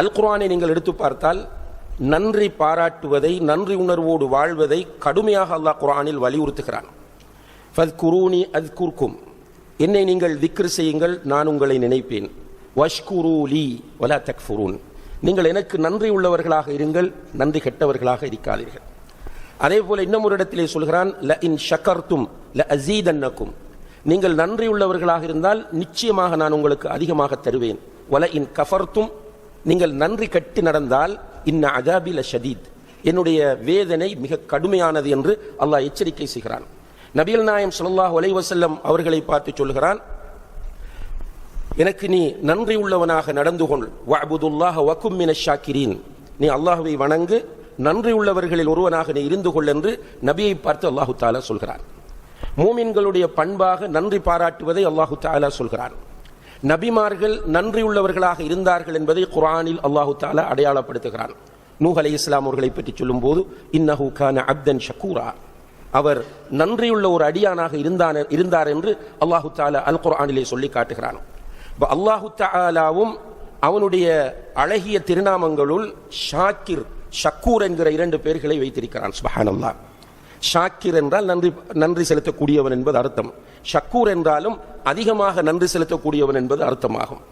அல் குரானை நீங்கள் எடுத்து பார்த்தால் நன்றி பாராட்டுவதை நன்றி உணர்வோடு வாழ்வதை கடுமையாக அல்லாஹ் குரானில் வலியுறுத்துகிறான். ஃபத் குரூனி அத் குர்க்கும் என்னை நீங்கள் திக்ர் செய்யுங்கள் நான் உங்களை நினைப்பேன். வஷ்குரூலி லீ வலா தக்ஃபுரூன். நீங்கள் எனக்கு நன்றி உள்ளவர்களாக இருங்கள் நன்றி கெட்டவர்களாக இருக்காதீர்கள். அதே போல இன்னும் ஒரு இடத்திலே சொல்கிறான் ல இன் ஷக்கர்த்தும் ல அசீதன்னக்கும் நீங்கள் நன்றி உள்ளவர்களாக இருந்தால் நிச்சயமாக நான் உங்களுக்கு அதிகமாக தருவேன். வல இன் கஃபர்த்தும் நீங்கள் நன்றி கட்டி நடந்தால் இன்ன அஜாபில ஷதீத். என்னுடைய வேதனை மிக கடுமையானது என்று அல்லாஹ் எச்சரிக்கை செய்கிறான். நபியல் நாயம் ஸல்லல்லாஹு வலைவசல்லம் அவர்களை பார்த்து சொல்கிறான் எனக்கு நீ நன்றி உள்ளவனாக நடந்து கொள். வஅபுதுல்லாஹ வகும் ஷாக்கிரீன். நீ அல்லாஹுவை வணங்கு நன்றி உள்ளவர்களில் ஒருவனாக நீ இருந்து கொள் என்று நபியை பார்த்து அல்லாஹு தாலா சொல்கிறான். மூமின்களுடைய பண்பாக நன்றி பாராட்டுவதை அல்லாஹு தாலா சொல்கிறான். நபிமார்கள் நன்றியுள்ளவர்களாக இருந்தார்கள் என்பதை குர்ஆனில் அல்லாஹு தாலா அடையாளப்படுத்துகிறான். நூஹ் அலி இஸ்லாம் அவர்களை பற்றி சொல்லும்போது இன்னஹு கான அப்தன் ஷக்கூரா அவர் நன்றியுள்ள ஒரு அடியானாக இருந்தான் இருந்தார் என்று அல்லாஹு தாலா அல் குர்ஆனிலே சொல்லி காட்டுகிறான். இப்போ அல்லாஹு தாலாவும் அவனுடைய அழகிய திருநாமங்களுள் ஷாக்கிர் ஷக்கூர் என்கிற இரண்டு பேர்களை வைத்திருக்கிறான். சுபஹானல்லாஹ். ஷாக்கிர் என்றால் நன்றி நன்றி செலுத்தக்கூடியவன் என்பது அர்த்தம். ஷக்கூர் என்றாலும் அதிகமாக நன்றி செலுத்தக்கூடியவன் என்பது அர்த்தமாகும்.